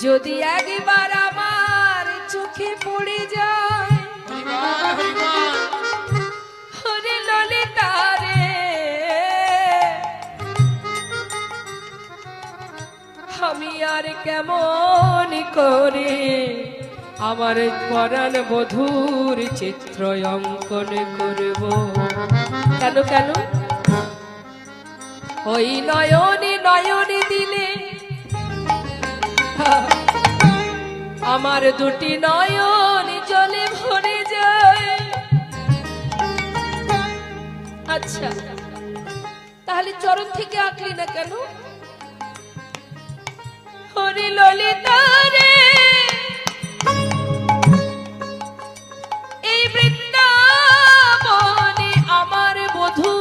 যদি একবার আমার চোখে পড়ে যায় আমি আর কেমন করে আমার পরাণ বধুর চিত্র অঙ্কন করব? কেন কেন? ওই নয়নে নয়নে দিলে আমার দুটি নয়ন জলে ভরে যায়। আচ্ছা তাহলে চরণ থেকে আঁকলি না কেন? হরি ললিতা রে, এই বৃন্দাবনে আমার বধূ।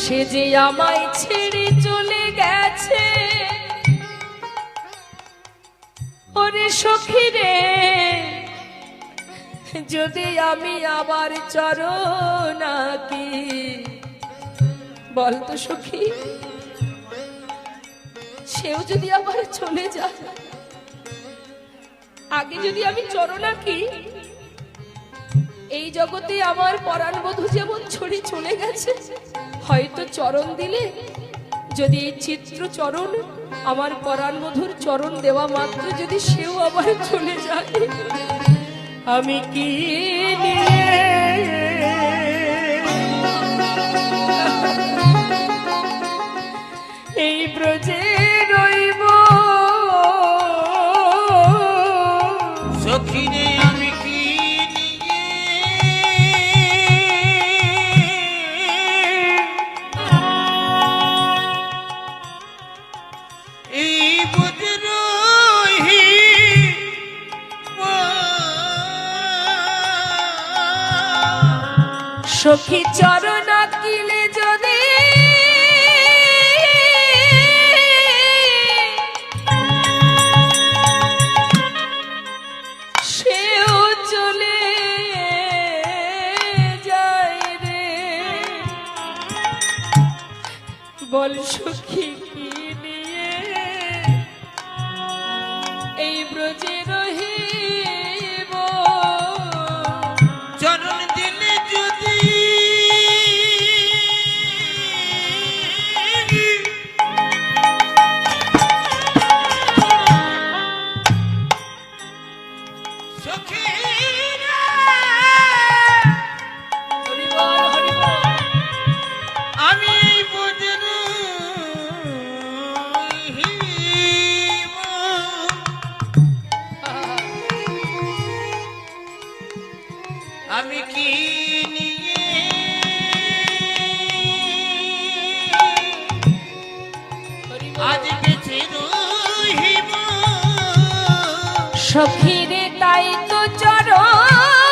সে যে আমায় ছেড়ে ওরে সখী রে। যদি আমি আবার চরণ আঁকি, বল তো সখী, সেও যদি আবার চলে যায়, আগে যদি আমি চরণ আঁকি, এই জগতে আমার পরাণ বধূ যেমন ছড়ি চলে গেছে, হয়তো চরণ দিলে যদি এই চিত্র চরণ, আমার পরাণ মধুর চরণ দেওয়া মাত্র যদি সেও আবার চলে যায়। আমি কি নিয়ে সখী চরণ আঁকিলে যদি সেও চলে যায় রে। বল সখী। এই ব্রজে আমি কি সখীরে তাই তো চরণ